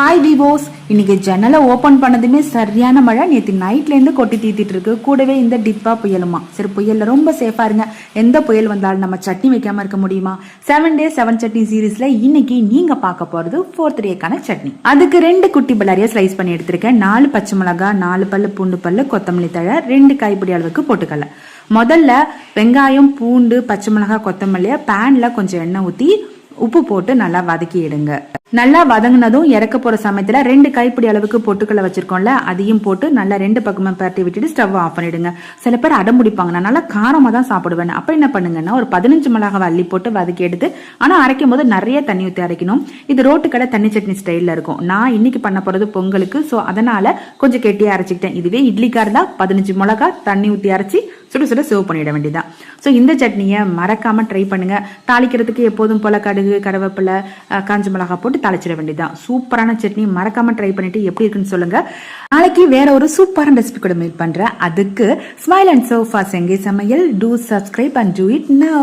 Hi விவோஸ் இன்னைக்கு ஜன்னலை open பண்ணதுமே சரியான மழை. நேற்று நைட்லேருந்து கொட்டி தீத்திட்டு இருக்கு. கூடவே இந்த டிப்பா புயலுமா. சரி புயல்ல ரொம்ப சேஃபா இருங்க. எந்த புயல் வந்தாலும் நம்ம சட்னி வைக்காம இருக்க முடியுமா? செவன் டே செவன் சட்னி சீரீஸ்ல இன்னைக்கு நீங்க பார்க்க போறது ஃபோர்த் டேக்கான சட்னி. அதுக்கு ரெண்டு குட்டி பல்லாரியா ஸ்லைஸ் பண்ணி எடுத்திருக்கேன். நாலு பச்சை மிளகா நாலு பல்லு பூண்டு பல்லு கொத்தமல்லி தழை ரெண்டு கைப்பிடி அளவுக்கு போட்டுக்கல முதல்ல வெங்காயம் பூண்டு பச்சை மிளகாய் கொத்தமல்லியை பேன்ல கொஞ்சம் எண்ணெய் ஊத்தி உப்பு போட்டு நல்லா வதக்கி எடுங்க. நல்லா வதங்கினதும் இறக்க போகிற சமயத்தில் ரெண்டு கைப்பிடி அளவுக்கு பொட்டுக்களை வச்சுருக்கோம்ல அதையும் போட்டு நல்லா ரெண்டு பக்கமும் பரட்டி விட்டுட்டு ஸ்டவ் ஆஃப் பண்ணிடுங்க. சில பேர் அடம் பிடிப்பாங்க. நான் நல்லா காரமாக தான் சாப்பிடுவேன். அப்போ என்ன பண்ணுங்கன்னா ஒரு பதினஞ்சு மிளகாய் அள்ளி போட்டு வதக்கி எடுத்து ஆனால் அரைக்கும் போது நிறைய தண்ணி ஊற்றி அரைக்கணும். இது ரோட்டு கடை தண்ணி சட்னி ஸ்டைலில் இருக்கும். நான் இன்னைக்கு பண்ண போகிறது பொங்கலுக்கு ஸோ அதனால் கொஞ்சம் கெட்டியாக அரைச்சிக்கிட்டேன். இதுவே இட்லிக்காக இருந்தால் பதினஞ்சு மிளகாய் தண்ணி ஊற்றி அரைச்சி சுட சுட சேவ் பண்ணிட வேண்டியதான் ஸோ இந்த சட்னியை மறக்காமல் ட்ரை பண்ணுங்கள் தாளிக்கிறதுக்கு எப்போதும் போல் கடுகு கருவேப்பிலை காஞ்ச மிளகா போட்டு தாளிச்சிட வேண்டியதான் சூப்பரான சட்னி மறக்காமல் ட்ரை பண்ணிட்டு எப்படி இருக்குன்னு சொல்லுங்கள் நாளைக்கு வேற ஒரு சூப்பரான ரெசிபி கூட மீட் பண்ணுறேன் அதுக்கு ஸ்மைல் அண்ட் சோஃபா செங்கை சமையல். Do subscribe and do it now.